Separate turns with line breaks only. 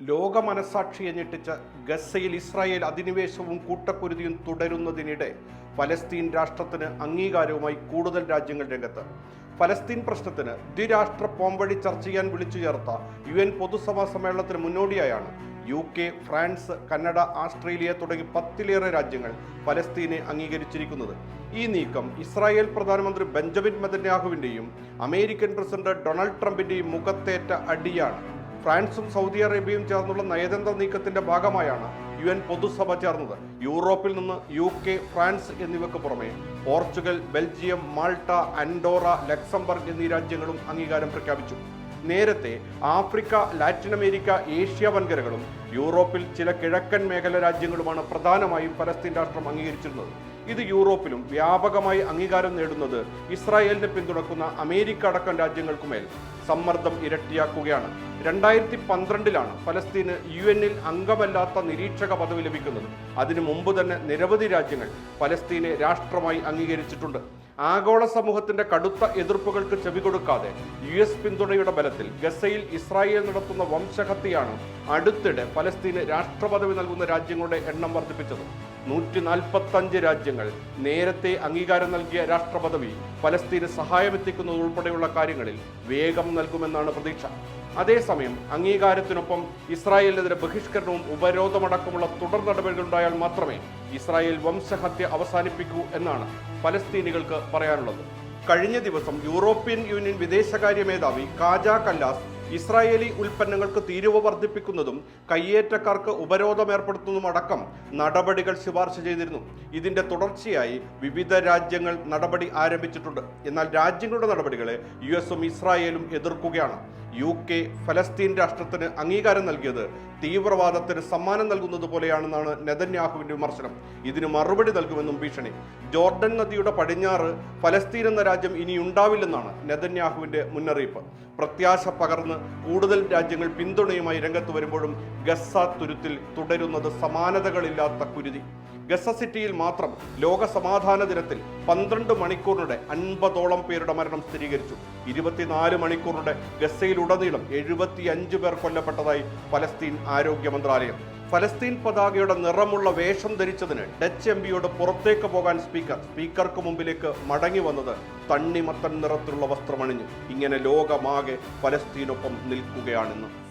ലോക മനസാക്ഷിയെ ഞെട്ടിച്ച ഗസയിൽ ഇസ്രായേൽ അധിനിവേശവും കൂട്ടക്കുരുതിയും തുടരുന്നതിനിടെ ഫലസ്തീൻ രാഷ്ട്രത്തിന് അംഗീകാരവുമായി കൂടുതൽ രാജ്യങ്ങൾ രംഗത്ത്. ഫലസ്തീൻ പ്രശ്നത്തിന് ദ്വിരാഷ്ട്ര പോംവഴി ചർച്ച ചെയ്യാൻ വിളിച്ചു ചേർത്ത യു എൻ പൊതുസഭാ സമ്മേളനത്തിന് മുന്നോടിയായാണ് U K France Canada Australia തുടങ്ങി പത്തിലേറെ രാജ്യങ്ങൾ ഫലസ്തീനെ അംഗീകരിച്ചിരിക്കുന്നത്. ഈ നീക്കം ഇസ്രായേൽ പ്രധാനമന്ത്രി ബെഞ്ചമിൻ നെതന്യാഹുവിന്റെയും അമേരിക്കൻ പ്രസിഡന്റ് ഡൊണാൾഡ് ട്രംപിന്റെയും മുഖത്തേറ്റ അടിയാണ്. ഫ്രാൻസും സൗദി അറേബ്യയും ചേർന്നുള്ള നയതന്ത്ര നീക്കത്തിന്റെ ഭാഗമായാണ് യു എൻ പൊതുസഭ ചേർന്നത്. യൂറോപ്പിൽ നിന്ന് യു കെ ഫ്രാൻസ് എന്നിവയ്ക്ക് പുറമെ Portugal Belgium Malta Andorra Luxembourg എന്നീ രാജ്യങ്ങളും അംഗീകാരം പ്രഖ്യാപിച്ചു. നേരത്തെ ആഫ്രിക്ക ലാറ്റിൻ അമേരിക്ക ഏഷ്യ വൻകരകളും യൂറോപ്പിൽ ചില കിഴക്കൻ മേഖല രാജ്യങ്ങളുമാണ് പ്രധാനമായും പലസ്തീൻ രാഷ്ട്രം അംഗീകരിച്ചിരുന്നത്. ഇത് യൂറോപ്പിലും വ്യാപകമായി അംഗീകാരം നേടുന്നത് ഇസ്രായേലിനെ പിന്തുണക്കുന്ന അമേരിക്ക അടക്കം രാജ്യങ്ങൾക്കുമേൽ. സമ്മർദ്ദം ഇരട്ടിയാക്കുകയാണ്. രണ്ടായിരത്തി പന്ത്രണ്ടിലാണ് ഫലസ്തീന് യു എന്നിൽ അംഗമല്ലാത്ത നിരീക്ഷക പദവി ലഭിക്കുന്നത്. അതിനു മുമ്പ് തന്നെ നിരവധി രാജ്യങ്ങൾ ഫലസ്തീനെ രാഷ്ട്രമായി അംഗീകരിച്ചിട്ടുണ്ട്. ആഗോള സമൂഹത്തിന്റെ കടുത്ത എതിർപ്പുകൾക്ക് ചെവി കൊടുക്കാതെ യു എസ് പിന്തുണയുടെ ബലത്തിൽ ഗസയിൽ ഇസ്രായേൽ നടത്തുന്ന വംശഹത്യയാണ് അടുത്തിടെ ഫലസ്തീന് രാഷ്ട്രപദവി നൽകുന്ന രാജ്യങ്ങളുടെ എണ്ണം വർദ്ധിപ്പിച്ചത്. നൂറ്റി നാൽപ്പത്തഞ്ച് രാജ്യങ്ങൾ നേരത്തെ അംഗീകാരം നൽകിയ രാഷ്ട്രപദവി ഫലസ്തീന് സഹായമെത്തിക്കുന്നത് ഉൾപ്പെടെയുള്ള കാര്യങ്ങളിൽ വേഗം നൽകുമെന്നാണ് പ്രതീക്ഷ. അതേസമയം അംഗീകാരത്തിനൊപ്പം ഇസ്രായേലിനെതിരെ ബഹിഷ്കരണവും ഉപരോധമടക്കമുള്ള തുടർ നടപടികളുണ്ടായാൽ മാത്രമേ ഇസ്രായേൽ വംശഹത്യ അവസാനിപ്പിക്കൂ എന്നാണ് പലസ്തീനികൾക്ക് പറയാനുള്ളത്. കഴിഞ്ഞ ദിവസം യൂറോപ്യൻ യൂണിയൻ വിദേശകാര്യ മേധാവി കാജ കല്ലാസ് ഇസ്രായേലി ഉൽപ്പന്നങ്ങൾക്ക് തീരുവ വർദ്ധിപ്പിക്കുന്നതും കയ്യേറ്റക്കാർക്ക് ഉപരോധം ഏർപ്പെടുത്തുന്നതുമടക്കം നടപടികൾ ശുപാർശ ചെയ്തിരുന്നു. ഇതിന്റെ തുടർച്ചയായി വിവിധ രാജ്യങ്ങൾ നടപടി ആരംഭിച്ചിട്ടുണ്ട്. എന്നാൽ രാജ്യങ്ങളുടെ നടപടികളെ യു എസും ഇസ്രായേലും എതിർക്കുകയാണ്. യു കെ ഫലസ്തീൻ രാഷ്ട്രത്തിന് അംഗീകാരം നൽകിയത് തീവ്രവാദത്തിന് സമ്മാനം നൽകുന്നത് പോലെയാണെന്നാണ് നെതന്യാഹുവിന്റെ വിമർശനം. ഇതിന് മറുപടി നൽകുമെന്നും ഭീഷണി. ജോർഡൻ നദിയുടെ പടിഞ്ഞാറ് ഫലസ്തീൻ എന്ന രാജ്യം ഇനി ഉണ്ടാവില്ലെന്നാണ് നെതന്യാഹുവിന്റെ മുന്നറിയിപ്പ്. പ്രത്യാശ പകർന്ന് കൂടുതൽ രാജ്യങ്ങൾ പിന്തുണയുമായി രംഗത്ത് വരുമ്പോഴും ഗസ തുരുത്തിൽ തുടരുന്നത് സമാനതകളില്ലാത്ത കുരുതി. ഗസ സിറ്റിയിൽ മാത്രം ലോക സമാധാന ദിനത്തിൽ പന്ത്രണ്ട് മണിക്കൂറിനിടെ അൻപതോളം പേരുടെ മരണം സ്ഥിരീകരിച്ചു. ഇരുപത്തിനാല് മണിക്കൂറിനിടെ ഗസയിലുടനീളം എഴുപത്തി അഞ്ച് പേർ കൊല്ലപ്പെട്ടതായി ഫലസ്തീൻ ആരോഗ്യ മന്ത്രാലയം. ഫലസ്തീൻ പതാകയുടെ നിറമുള്ള വേഷം ധരിച്ചതിന് ഡച്ച് എം പിയോട് പുറത്തേക്ക് പോകാൻ സ്പീക്കർ സ്പീക്കർക്ക് മുമ്പിലേക്ക് മടങ്ങി വന്നത് തണ്ണിമത്തൻ നിറത്തിലുള്ള വസ്ത്രമണിഞ്ഞ്. ഇങ്ങനെ ലോകമാകെ ഫലസ്തീനൊപ്പം നിൽക്കുകയാണെന്ന്